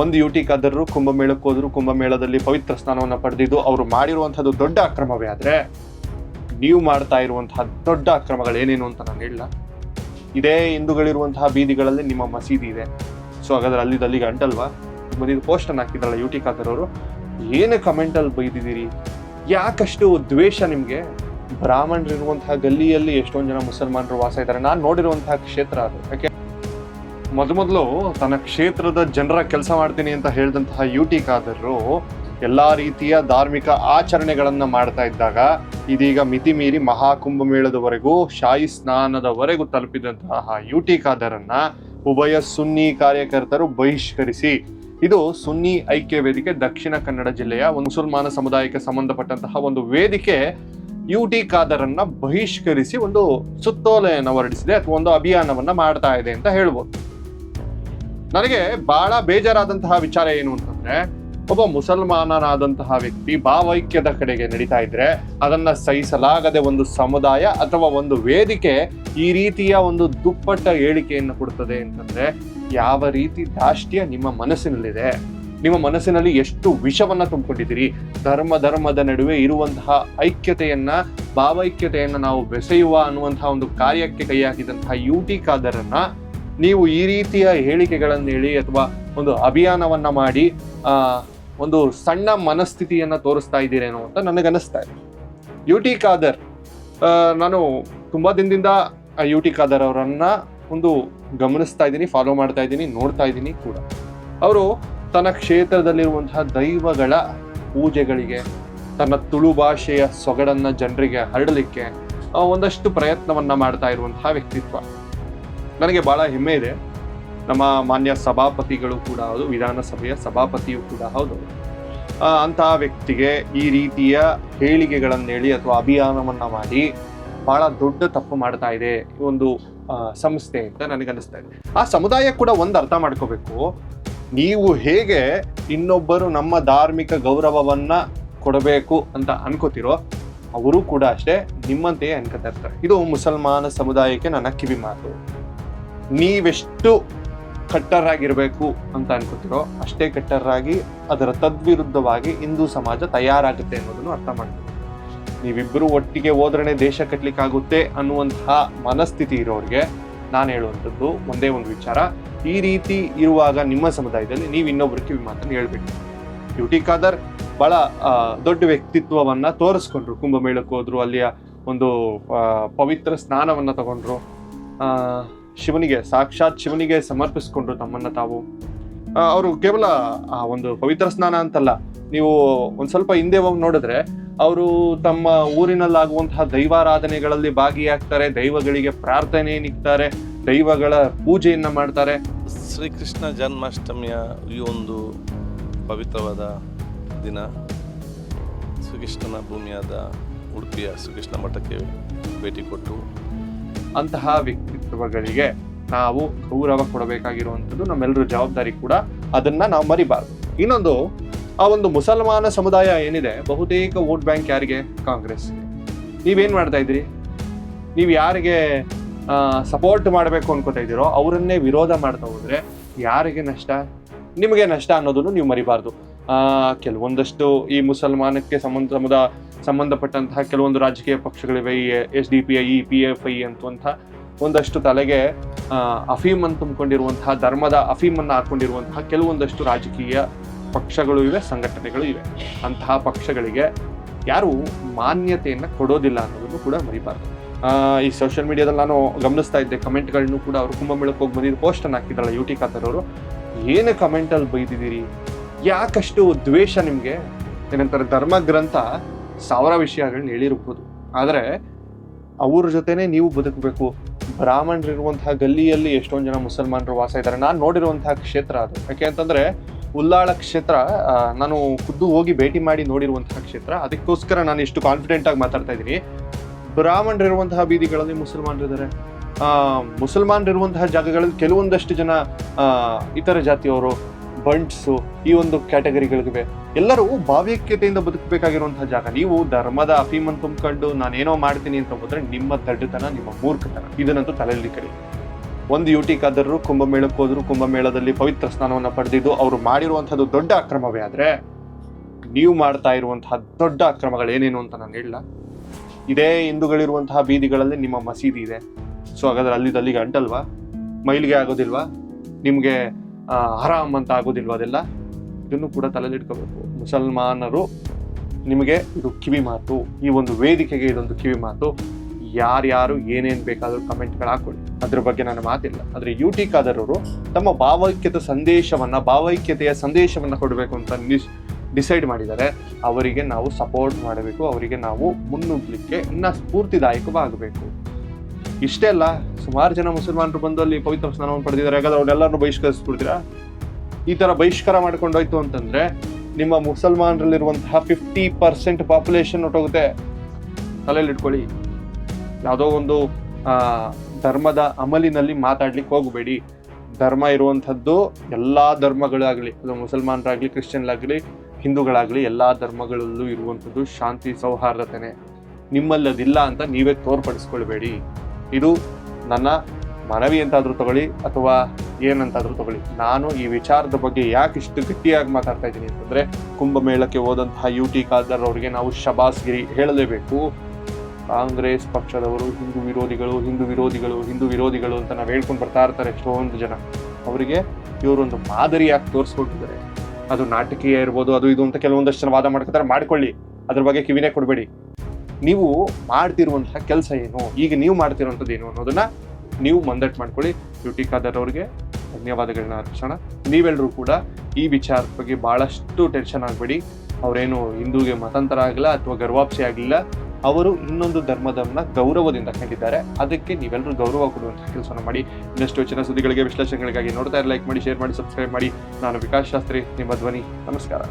ಒಂದು ಯೂಟಿ ಕಾದರು ಕುಂಭಮೇಳಕ್ಕೆ ಹೋದ್ರು ಕುಂಭಮೇಳದಲ್ಲಿ ಪವಿತ್ರ ಸ್ನಾನವನ್ನು ಪಡೆದಿದ್ದು ಅವರು ಮಾಡಿರುವಂಥದ್ದು ದೊಡ್ಡ ಅಕ್ರಮವೇ ಆದರೆ ನೀವು ಮಾಡ್ತಾ ಇರುವಂತಹ ದೊಡ್ಡ ಅಕ್ರಮಗಳೇನೇನು ಅಂತ ನಾನು ಹೇಳಲ್ಲ. ಇದೇ ಹಿಂದೂಗಳಿರುವಂತಹ ಬೀದಿಗಳಲ್ಲಿ ನಿಮ್ಮ ಮಸೀದಿ ಇದೆ. ಸೊ ಹಾಗಾದ್ರೆ ಅಲ್ಲಿ ಅಲ್ಲಿಗೆ ಅಂಟಲ್ವಾ? ಬಂದಿದ್ದು ಪೋಸ್ಟನ್ನು ಹಾಕಿದ್ರಲ್ಲ ಯೂಟಿ ಖಾದರ್ ಅವರು. ಏನು ಕಮೆಂಟಲ್ಲಿ ಬೈದಿದ್ದೀರಿ? ಯಾಕಷ್ಟು ದ್ವೇಷ ನಿಮಗೆ? ಬ್ರಾಹ್ಮಣರಿರುವಂತಹ ಗಲ್ಲಿಯಲ್ಲಿ ಎಷ್ಟೊಂದು ಜನ ಮುಸಲ್ಮಾನರು ವಾಸ ಇದ್ದಾರೆ. ನಾನು ನೋಡಿರುವಂತಹ ಕ್ಷೇತ್ರ ಅದು. ಯಾಕೆ? ಮೊದಲು ತನ್ನ ಕ್ಷೇತ್ರದ ಜನರ ಕೆಲಸ ಮಾಡ್ತೀನಿ ಅಂತ ಹೇಳಿದಂತಹ ಯುಟಿ ಖಾದರ್ರು ಎಲ್ಲ ರೀತಿಯ ಧಾರ್ಮಿಕ ಆಚರಣೆಗಳನ್ನು ಮಾಡ್ತಾ ಇದ್ದಾಗ ಇದೀಗ ಮಿತಿ ಮೀರಿ ಮಹಾಕುಂಭಮೇಳದವರೆಗೂ ಶಾಹಿ ಸ್ನಾನದವರೆಗೂ ತಲುಪಿದಂತಹ ಯುಟಿ ಖಾದರನ್ನ ಉಭಯ ಸುನ್ನಿ ಕಾರ್ಯಕರ್ತರು ಬಹಿಷ್ಕರಿಸಿ, ಇದು ಸುನ್ನಿ ಐಕ್ಯ ವೇದಿಕೆ ದಕ್ಷಿಣ ಕನ್ನಡ ಜಿಲ್ಲೆಯ ಒಂದು ಮುಸಲ್ಮಾನ ಸಮುದಾಯಕ್ಕೆ ಸಂಬಂಧಪಟ್ಟಂತಹ ಒಂದು ವೇದಿಕೆ ಯುಟಿ ಖಾದರನ್ನ ಬಹಿಷ್ಕರಿಸಿ ಒಂದು ಸುತ್ತೋಲೆಯನ್ನು ಹೊರಡಿಸಿದೆ ಅಥವಾ ಒಂದು ಅಭಿಯಾನವನ್ನ ಮಾಡ್ತಾ ಇದೆ ಅಂತ ಹೇಳ್ಬೋದು. ನನಗೆ ಬಹಳ ಬೇಜಾರಾದಂತಹ ವಿಚಾರ ಏನು ಅಂತಂದ್ರೆ, ಒಬ್ಬ ಮುಸಲ್ಮಾನನಾದಂತಹ ವ್ಯಕ್ತಿ ಭಾವೈಕ್ಯದ ಕಡೆಗೆ ನಡೀತಾ ಇದ್ರೆ ಅದನ್ನ ಸಹಿಸಲಾಗದೆ ಒಂದು ಸಮುದಾಯ ಅಥವಾ ಒಂದು ವೇದಿಕೆ ಈ ರೀತಿಯ ಒಂದು ದುಪ್ಪಟ್ಟ ಹೇಳಿಕೆಯನ್ನು ಕೊಡ್ತದೆ ಅಂತಂದ್ರೆ, ಯಾವ ರೀತಿ ದಾಷ್ಟ್ಯ ನಿಮ್ಮ ಮನಸ್ಸಿನಲ್ಲಿದೆ? ನಿಮ್ಮ ಮನಸ್ಸಿನಲ್ಲಿ ಎಷ್ಟು ವಿಷವನ್ನ ತುಂಬಿಕೊಂಡಿದ್ದೀರಿ? ಧರ್ಮ ಧರ್ಮದ ನಡುವೆ ಇರುವಂತಹ ಐಕ್ಯತೆಯನ್ನ, ಭಾವೈಕ್ಯತೆಯನ್ನ ನಾವು ಬೆಸೆಯುವ ಅನ್ನುವಂತಹ ಒಂದು ಕಾರ್ಯಕ್ಕೆ ಕೈ ಹಾಕಿದಂತಹ ಯುಟಿ ಖಾದರನ್ನ ನೀವು ಈ ರೀತಿಯ ಹೇಳಿಕೆಗಳನ್ನು ಹೇಳಿ ಅಥವಾ ಒಂದು ಅಭಿಯಾನವನ್ನ ಮಾಡಿ ಒಂದು ಸಣ್ಣ ಮನಸ್ಥಿತಿಯನ್ನು ತೋರಿಸ್ತಾ ಇದ್ದೀರೇನೋ ಅಂತ ನನಗನ್ನಿಸ್ತಾ ಇದೆ. ಯು ಟಿ ಖಾದರ್ ನಾನು ತುಂಬಾ ದಿನದಿಂದ ಯು ಟಿ ಖಾದರ್ ಅವರನ್ನು ಒಂದು ಗಮನಿಸ್ತಾ ಇದ್ದೀನಿ ಫಾಲೋ ಮಾಡ್ತಾ ಇದ್ದೀನಿ, ನೋಡ್ತಾ ಇದ್ದೀನಿ ಕೂಡ. ಅವರು ತನ್ನ ಕ್ಷೇತ್ರದಲ್ಲಿರುವಂತಹ ದೈವಗಳ ಪೂಜೆಗಳಿಗೆ, ತನ್ನ ತುಳು ಭಾಷೆಯ ಸೊಗಡನ್ನ ಜನರಿಗೆ ಹರಡಲಿಕ್ಕೆ ಒಂದಷ್ಟು ಪ್ರಯತ್ನವನ್ನ ಮಾಡ್ತಾ ಇರುವಂತಹ ವ್ಯಕ್ತಿತ್ವ. ನನಗೆ ಬಹಳ ಹೆಮ್ಮೆ ಇದೆ. ನಮ್ಮ ಮಾನ್ಯ ಸಭಾಪತಿಗಳು ಕೂಡ ಹೌದು, ವಿಧಾನಸಭೆಯ ಸಭಾಪತಿಯು ಕೂಡ ಹೌದು. ಅಂತಹ ವ್ಯಕ್ತಿಗೆ ಈ ರೀತಿಯ ಹೇಳಿಕೆಗಳನ್ನು ಹೇಳಿ ಅಥವಾ ಅಭಿಯಾನವನ್ನು ಮಾಡಿ ಬಹಳ ದೊಡ್ಡ ತಪ್ಪು ಮಾಡ್ತಾ ಇದೆ ಒಂದು ಸಂಸ್ಥೆ ಅಂತ ನನಗನ್ನಿಸ್ತಾ ಇದೆ. ಆ ಸಮುದಾಯ ಕೂಡ ಒಂದು ಅರ್ಥ ಮಾಡ್ಕೋಬೇಕು. ನೀವು ಹೇಗೆ ಇನ್ನೊಬ್ಬರು ನಮ್ಮ ಧಾರ್ಮಿಕ ಗೌರವವನ್ನ ಕೊಡಬೇಕು ಅಂತ ಅನ್ಕೋತಿರೋ ಅವರು ಕೂಡ ಅಷ್ಟೇ ನಿಮ್ಮಂತೆಯೇ ಅನ್ಕೋತಾ ಇರ್ತಾರೆ. ಇದು ಮುಸಲ್ಮಾನ ಸಮುದಾಯಕ್ಕೆ ನನ್ನ ಕಿವಿ ಮಾತು ನೀವೆಷ್ಟು ಆಗಿರಬೇಕು ಅಂತ ಅನ್ಕೋತಿರೋ ಅಷ್ಟೇ ಕಟ್ಟರಾಗಿ ಅದರ ತದ್ವಿರುದ್ಧವಾಗಿ ಹಿಂದೂ ಸಮಾಜ ತಯಾರಾಗುತ್ತೆ ಅನ್ನೋದನ್ನು ಅರ್ಥ ಮಾಡ್ತೀವಿ. ನೀವಿಬ್ಬರು ಒಟ್ಟಿಗೆ ಹೋದ್ರೇ ದೇಶ ಕಟ್ಟಲಿಕ್ಕಾಗುತ್ತೆ ಅನ್ನುವಂತಹ ಮನಸ್ಥಿತಿ ಇರೋರಿಗೆ ನಾನು ಹೇಳುವಂಥದ್ದು ಒಂದೇ ಒಂದು ವಿಚಾರ. ಈ ರೀತಿ ಇರುವಾಗ ನಿಮ್ಮ ಸಮುದಾಯದಲ್ಲಿ ನೀವು ಇನ್ನೊಬ್ಬರು ಕಿವಿ ಮಾತನ್ನು ಹೇಳ್ಬೇಕು ಯುಟಿ ಖಾದರ್ ಬಹಳ ದೊಡ್ಡ ವ್ಯಕ್ತಿತ್ವವನ್ನ ತೋರಿಸ್ಕೊಂಡ್ರು. ಕುಂಭಮೇಳಕ್ಕೆ ಹೋದ್ರು ಅಲ್ಲಿಯ ಒಂದು ಪವಿತ್ರ ಸ್ನಾನವನ್ನ ತಗೊಂಡ್ರು. ಶಿವನಿಗೆ ಸಾಕ್ಷಾತ್ ಶಿವನಿಗೆ ಸಮರ್ಪಿಸಿಕೊಂಡ್ರು ತಮ್ಮನ್ನ ತಾವು. ಅವರು ಕೇವಲ ಆ ಒಂದು ಪವಿತ್ರ ಸ್ನಾನ ಅಂತಲ್ಲ. ನೀವು ಒಂದು ಸ್ವಲ್ಪ ಹಿಂದೆ ಹೋಗಿ ನೋಡಿದ್ರೆ ಅವರು ತಮ್ಮ ಊರಿನಲ್ಲಾಗುವಂತಹ ದೈವಾರಾಧನೆಗಳಲ್ಲಿ ಭಾಗಿಯಾಗ್ತಾರೆ ದೈವಗಳಿಗೆ ಪ್ರಾರ್ಥನೆ ನಿಗ್ತಾರೆ ದೈವಗಳ ಪೂಜೆಯನ್ನು ಮಾಡ್ತಾರೆ. ಶ್ರೀಕೃಷ್ಣ ಜನ್ಮಾಷ್ಟಮಿಯ ಈ ಒಂದು ಪವಿತ್ರವಾದ ದಿನ ಶ್ರೀಕೃಷ್ಣನ ಭೂಮಿಯಾದ ಉಡುಪಿಯ ಶ್ರೀಕೃಷ್ಣ ಮಠಕ್ಕೆ ಭೇಟಿ ಕೊಟ್ಟು ಅಂತಹ ವ್ಯಕ್ತಿತ್ವಗಳಿಗೆ ನಾವು ಗೌರವ ಕೊಡಬೇಕಾಗಿರುವಂಥದ್ದು ನಮ್ಮೆಲ್ಲರ ಜವಾಬ್ದಾರಿ ಕೂಡ ಅದನ್ನ ನಾವು ಮರಿಬಾರ್ದು. ಇನ್ನೊಂದು, ಆ ಒಂದು ಮುಸಲ್ಮಾನ ಸಮುದಾಯ ಏನಿದೆ, ಬಹುತೇಕ ವೋಟ್ ಬ್ಯಾಂಕ್ ಯಾರಿಗೆ? ಕಾಂಗ್ರೆಸ್ ನೀವೇನ್ ಮಾಡ್ತಾ ಇದ್ರಿ ನೀವು ಯಾರಿಗೆ ಸಪೋರ್ಟ್ ಮಾಡಬೇಕು ಅನ್ಕೋತಾ ಇದ್ದೀರೋ ಅವರನ್ನೇ ವಿರೋಧ ಮಾಡ್ತಾ ಹೋದ್ರೆ ಯಾರಿಗೆ ನಷ್ಟ? ನಿಮಗೆ ನಷ್ಟ ಅನ್ನೋದನ್ನು ನೀವು ಮರಿಬಾರ್ದು. ಕೆಲವೊಂದಷ್ಟು ಈ ಮುಸಲ್ಮಾನಕ್ಕೆ ಸಂಬಂಧ, ಸಮುದ, ಸಂಬಂಧಪಟ್ಟಂತಹ ಕೆಲವೊಂದು ರಾಜಕೀಯ ಪಕ್ಷಗಳಿವೆ, ಈ ಎಸ್ ಡಿ ಪಿ ಐ ಇ ಪಿ ಎಫ್ ಐ ಅಂತುವಂತಹ ಒಂದಷ್ಟು ತಲೆಗೆ ಅಫೀಮ್ ಅನ್ನು ತುಂಬಿಕೊಂಡಿರುವಂತಹ, ಧರ್ಮದ ಅಫೀಮನ್ನು ಹಾಕೊಂಡಿರುವಂತಹ ಕೆಲವೊಂದಷ್ಟು ರಾಜಕೀಯ ಪಕ್ಷಗಳು ಇವೆ, ಸಂಘಟನೆಗಳು ಇವೆ. ಅಂತಹ ಪಕ್ಷಗಳಿಗೆ ಯಾರು ಮಾನ್ಯತೆಯನ್ನು ಕೊಡೋದಿಲ್ಲ ಅನ್ನೋದನ್ನು ಕೂಡ ಮರಿಬಾರ್ದು. ಈ ಸೋಷಿಯಲ್ ಮೀಡಿಯಾದಲ್ಲಿ ನಾನು ಗಮನಿಸ್ತಾ ಇದ್ದೆ, ಕಮೆಂಟ್ಗಳನ್ನು ಕೂಡ ಅವರು ಕುಂಭಮೇಳಕ್ಕೆ ಹೋಗಿ ಬಂದಿದ್ದು ಪೋಸ್ಟನ್ನು ಹಾಕಿದ್ರಲ್ಲ ಯು ಟಿ ಖಾತರವರು. ಏನು ಕಮೆಂಟಲ್ಲಿ ಬೈದಿದ್ದೀರಿ? ಯಾಕಷ್ಟು ದ್ವೇಷ ನಿಮಗೆ? ಏನಂತಾರೆ, ಧರ್ಮ ಗ್ರಂಥ ಸಾವಿರ ವಿಷಯಗಳನ್ನ ಹೇಳಿರ್ಬೋದು. ಆದರೆ, ಅವ್ರ ಜೊತೆನೆ ನೀವು ಬದುಕಬೇಕು. ಬ್ರಾಹ್ಮಣರಿರುವಂತಹ ಗಲ್ಲಿಯಲ್ಲಿ ಎಷ್ಟೊಂದು ಜನ ಮುಸಲ್ಮಾನರು ವಾಸ ಇದ್ದಾರೆ. ನಾನು ನೋಡಿರುವಂತಹ ಕ್ಷೇತ್ರ ಅದು. ಯಾಕೆ ಅಂತಂದ್ರೆ, ಉಲ್ಲಾಳ ಕ್ಷೇತ್ರ ನಾನು ಖುದ್ದು ಹೋಗಿ ಭೇಟಿ ಮಾಡಿ ನೋಡಿರುವಂತಹ ಕ್ಷೇತ್ರ. ಅದಕ್ಕೋಸ್ಕರ ನಾನು ಇಷ್ಟು ಕಾನ್ಫಿಡೆಂಟ್ ಆಗಿ ಮಾತಾಡ್ತಾ ಇದ್ದೀನಿ. ಬ್ರಾಹ್ಮಣರಿರುವಂತಹ ಬೀದಿಗಳಲ್ಲಿ ಮುಸಲ್ಮಾನರಿದ್ದಾರೆ ಮುಸಲ್ಮಾನರಿರುವಂತಹ ಜಾಗಗಳಲ್ಲಿ ಕೆಲವೊಂದಷ್ಟು ಜನ ಇತರ ಜಾತಿಯವರು, ಬಂಟ್ಸು ಈ ಒಂದು ಕ್ಯಾಟಗರಿಗಳಿವೆ ಎಲ್ಲರೂ ಭಾವ್ಯಕ್ಯತೆಯಿಂದ ಬದುಕಬೇಕಾಗಿರುವಂತಹ ಜಾಗ. ನೀವು ಧರ್ಮದ ಅಫೀಮನ್ ತುಂಬಿಕೊಂಡು ನಾನೇನೋ ಮಾಡ್ತೀನಿ ಅಂತ ಹೋದ್ರೆ ನಿಮ್ಮ ದಡ್ಡತನ, ನಿಮ್ಮ ಮೂರ್ಖತನ. ಇದನ್ನಂತೂ ತಲೆಯಲ್ಲಿ ಕಡಿ ಒಂದು ಯು ಟಿ ಖಾದರರು ಕುಂಭಮೇಳಕ್ಕೆ ಹೋದ್ರು ಕುಂಭಮೇಳದಲ್ಲಿ ಪವಿತ್ರ ಸ್ನಾನವನ್ನು ಪಡೆದಿದ್ದು ಅವರು ಮಾಡಿರುವಂಥದ್ದು ದೊಡ್ಡ ಅಕ್ರಮವೇ ಆದರೆ ನೀವು ಮಾಡ್ತಾ ಇರುವಂತಹ ದೊಡ್ಡ ಅಕ್ರಮಗಳು ಏನೇನು ಅಂತ ನಾನು ಹೇಳಲ್ಲ. ಇದೇ ಹಿಂದೂಗಳಿರುವಂತಹ ಬೀದಿಗಳಲ್ಲಿ ನಿಮ್ಮ ಮಸೀದಿ ಇದೆ. ಸೊ ಹಾಗಾದ್ರೆ ಅಲ್ಲಿದಲ್ಲಿಗೆ ಅಂಟಲ್ವಾ ಮೈಲಿಗೆ ಆಗೋದಿಲ್ವಾ? ನಿಮಗೆ ಆರಾಮ್ ಅಂತ ಆಗೋದಿಲ್ವಾ ಅದೆಲ್ಲ? ಇದನ್ನು ಕೂಡ ತಲೆಲಿಟ್ಕೋಬೇಕು ಮುಸಲ್ಮಾನರು ನಿಮಗೆ ಇದು ಕಿವಿ ಮಾತು. ಈ ಒಂದು ವೇದಿಕೆಗೆ ಇದೊಂದು ಕಿವಿ ಮಾತು. ಯಾರ್ಯಾರು ಏನೇನು ಬೇಕಾದರೂ ಕಮೆಂಟ್ಗಳು ಹಾಕೊಳ್ಳಿ ಅದ್ರ ಬಗ್ಗೆ ನನ್ನ ಮಾತಿಲ್ಲ. ಆದರೆ ಯು ಟಿ ತಮ್ಮ ಭಾವೈಕ್ಯತೆ ಸಂದೇಶವನ್ನು, ಭಾವೈಕ್ಯತೆಯ ಸಂದೇಶವನ್ನು ಕೊಡಬೇಕು ಅಂತ ನಿಸ್, ಡಿಸೈಡ್ ಮಾಡಿದ್ದಾರೆ. ಅವರಿಗೆ ನಾವು ಸಪೋರ್ಟ್ ಮಾಡಬೇಕು. ಅವರಿಗೆ ನಾವು ಮುನ್ನುಗ್ಲಿಕ್ಕೆ ಇನ್ನೂ ಸ್ಫೂರ್ತಿದಾಯಕವಾಗಬೇಕು. ಇಷ್ಟೇ ಅಲ್ಲ, ಸುಮಾರು ಜನ ಮುಸಲ್ಮಾನರು ಬಂದು ಅಲ್ಲಿ ಪವಿತ್ರ ಸ್ನಾನವನ್ನು ಪಡೆದಿದ್ದಾರೆ. ಹಾಗಾದ್ರೆ ಅವ್ರನ್ನೆಲ್ಲರನ್ನು ಬಹಿಷ್ಕರಿಸ್ಬಿಡ್ತೀರಾ? ಈ ತರ ಬಹಿಷ್ಕಾರ ಮಾಡ್ಕೊಂಡೋಯ್ತು ಅಂತಂದ್ರೆ ನಿಮ್ಮ ಮುಸಲ್ಮಾನರಲ್ಲಿರುವಂತಹ ಫಿಫ್ಟಿ ಪರ್ಸೆಂಟ್ ಪಾಪ್ಯುಲೇಷನ್ ಹೊಟ್ಟೋಗುತ್ತೆ ತಲೆಯಲ್ಲಿ ಇಟ್ಕೊಳ್ಳಿ. ಯಾವುದೋ ಒಂದು ಧರ್ಮದ ಅಮಲಿನಲ್ಲಿ ಮಾತಾಡ್ಲಿಕ್ಕೆ ಹೋಗಬೇಡಿ. ಧರ್ಮ ಇರುವಂಥದ್ದು ಎಲ್ಲಾ ಧರ್ಮಗಳಾಗಲಿ, ಅದು ಮುಸಲ್ಮಾನರಾಗ್ಲಿ ಕ್ರಿಶ್ಚಿಯನ್ಲಾಗಲಿ ಹಿಂದೂಗಳಾಗ್ಲಿ, ಎಲ್ಲಾ ಧರ್ಮಗಳಲ್ಲೂ ಇರುವಂಥದ್ದು ಶಾಂತಿ ಸೌಹಾರ್ದತೆನೆ. ನಿಮ್ಮಲ್ಲಿ ಅದಿಲ್ಲ ಅಂತ ನೀವೇ ತೋರ್ಪಡಿಸ್ಕೊಳ್ಬೇಡಿ. ಇದು ನನ್ನ ಮನವಿ ಅಂತಾದ್ರೂ ತಗೊಳ್ಳಿ, ಅಥವಾ ಏನಂತಾದ್ರೂ ತಗೊಳ್ಳಿ. ನಾನು ಈ ವಿಚಾರದ ಬಗ್ಗೆ ಯಾಕೆ ಇಷ್ಟು ಗಟ್ಟಿಯಾಗಿ ಮಾತಾಡ್ತಾ ಇದ್ದೀನಿ ಅಂತಂದ್ರೆ, ಕುಂಭಮೇಳಕ್ಕೆ ಹೋದಂತಹ ಯು ಟಿ ಖಾದರ್ ಅವರಿಗೆ ನಾವು ಶಬಾಸ್ಗಿರಿ ಹೇಳಲೇಬೇಕು. ಕಾಂಗ್ರೆಸ್ ಪಕ್ಷದವರು ಹಿಂದೂ ವಿರೋಧಿಗಳು ಹಿಂದೂ ವಿರೋಧಿಗಳು ಹಿಂದೂ ವಿರೋಧಿಗಳು ಅಂತ ನಾವು ಹೇಳ್ಕೊಂಡು ಬರ್ತಾ ಇರ್ತಾರೆ ಎಷ್ಟೊಂದು ಜನ. ಅವರಿಗೆ ಇವರೊಂದು ಮಾದರಿಯಾಗಿ ತೋರಿಸ್ಕೊಟ್ಟಿದ್ದಾರೆ? ಅದು ನಾಟಕೀಯ ಇರ್ಬೋದು, ಅದು ಇದು ಅಂತ ಕೆಲವೊಂದಷ್ಟು ಜನ ವಾದ ಮಾಡ್ಕೊತಾರೆ, ಮಾಡ್ಕೊಳ್ಳಿ. ಅದ್ರ ಬಗ್ಗೆ ಕಿವಿನೇ ಕೊಡಬೇಡಿ. ನೀವು ಮಾಡ್ತಿರುವಂತಹ ಕೆಲಸ ಏನು? ಈಗ ನೀವು ಮಾಡ್ತಿರುವಂಥದ್ದು ಏನು ಅನ್ನೋದನ್ನ ನೀವು ಮಂದಟ್ ಮಾಡ್ಕೊಳ್ಳಿ. ಯು ಟಿ ಖಾದರ್ ಅವ್ರಿಗೆ ಧನ್ಯವಾದಗಳನ್ನ ಅರ್ಪಿಸೋಣ. ನೀವೆಲ್ಲರೂ ಕೂಡ ಈ ವಿಚಾರದ ಬಗ್ಗೆ ಬಹಳಷ್ಟು ಟೆನ್ಷನ್ ಆಗಬೇಡಿ. ಅವರೇನು ಹಿಂದೂಗೆ ಮತಾಂತರ ಆಗಲಿಲ್ಲ ಅಥವಾ ಗರ್ವಾಪ್ಸಿ ಆಗಲಿಲ್ಲ. ಅವರು ಇನ್ನೊಂದು ಧರ್ಮದನ್ನ ಗೌರವದಿಂದ ಕಂಡಿದ್ದಾರೆ. ಅದಕ್ಕೆ ನೀವೆಲ್ಲರೂ ಗೌರವ ಕೊಡುವಂತಹ ಕೆಲಸವನ್ನು ಮಾಡಿ. ಇನ್ನಷ್ಟು ಹೆಚ್ಚಿನ ಸುದ್ದಿಗಳಿಗೆ, ವಿಶ್ಲೇಷಣೆಗಳಿಗಾಗಿ ನೋಡ್ತಾ ಲೈಕ್ ಮಾಡಿ ಶೇರ್ ಮಾಡಿ ಸಬ್ಸ್ಕ್ರೈಬ್ ಮಾಡಿ. ನಾನು ವಿಕಾಸ್ ಶಾಸ್ತ್ರಿ, ನಿಮ್ಮ ಧ್ವನಿ. ನಮಸ್ಕಾರ.